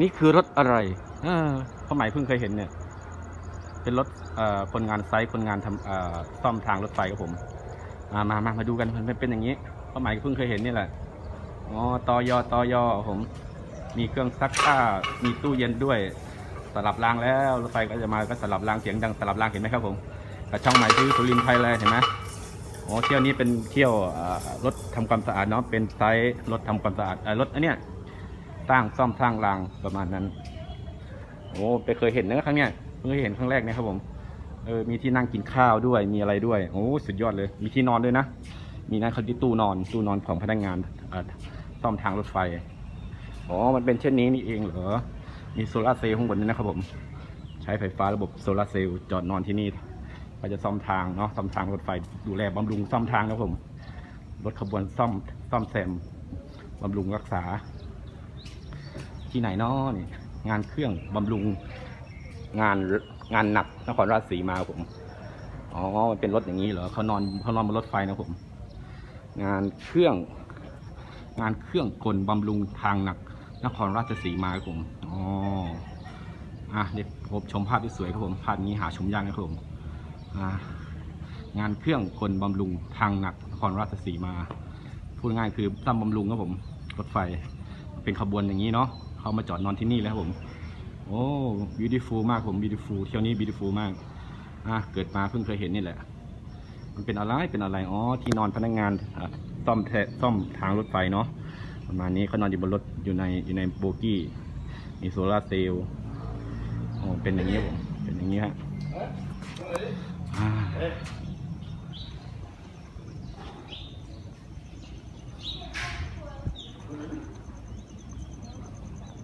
นี่คือรถอะไรเออพ่อหมายเพิ่งเคยเห็นเนี่ย เป็นรถอ่อคนงานไซต์คนงานทำอ่อซ่อมทางรถไฟครับผม มามามามาดูกันมันเป็นอย่างนี้พ่อหมายเพิ่งเคยเห็นนี่แหละอ๋อตอยอตอยอผม มีเครื่องซักผ้ามีตู้เย็นด้วยสลับรางแล้วรถไฟก็จะมาก็สลับรางเสียงดังสลับรางเห็นไหมครับผมกับช่องใหม่ที่สุรินทร์ไทยเลยเห็นไหมโอ้เที่ยวนี้เป็นเที่ยวอ่อรถทำความสะอาดเนาะเป็นไซต์รถทำความสะอาดอ่อรถอันเนี้ย สร้างซ่อมสร้างรางประมาณนั้น โอ้ไปเคยเห็นนะครั้งเนี้ยเพิ่งเคยเห็นครั้งแรกนะครับผมเออมีที่นั่งกินข้าวด้วยมีอะไรด้วยโอ้สุดยอดเลย มีที่นอนด้วยนะ มีนั่นเขาที่ตู้นอนตู้นอนของพนักงานซ่อมทางรถไฟอ๋อมันเป็นเช่นนี้นี่เองเหรอมีโซลาร์เซลล์ข้างบนนี้นะครับผม ใช้ไฟฟ้าระบบโซลาร์เซลล์จอดนอนที่นี่ก็จะซ่อมทางเนาะซ่อมทางรถไฟดูแลบำรุงซ่อมทางนะครับผมรถขบวนซ่อมซ่อมแซมบำรุงรักษา ที่ไหนเนาะนี่งานเครื่องบำรุงงานงานหนักนครราชสีมาครับผมอ๋อมันเป็นรถอย่างนี้เหรอเขานอนเขานอนบนรถไฟนะผม งานเครื่อง งานเครื่องกลบำรุงทางหนักนครราชสีมาครับผมอ๋ออะเดี๋ยวผมชมภาพที่สวยครับผมภาพนี้หาชมยากนะครับผมอ่างานเครื่องกลบำรุงทางหนักนครราชสีมา พูดง่ายคือซ่อมบำรุงครับผมรถไฟเป็นขบวนอย่างนี้เนาะ เขามาจอดนอนที่นี่แล้วผม โอ้ beautiful มากผม beautiful เที่ยวนี้ beautiful มากอะเกิดมาเพิ่งเคยเห็นนี่แหละ มันเป็นอะไรเป็นอะไรอ๋อที่นอนพนักงานซ่อมแทซ่อมทางรถไฟเนาะประมาณนี้เขานอนอยู่บนรถอยู่ในอยู่ในโบกี้มีโซลาร์เซลล์โอ้เป็นอย่างนี้ผมเป็นอย่างนี้ฮะ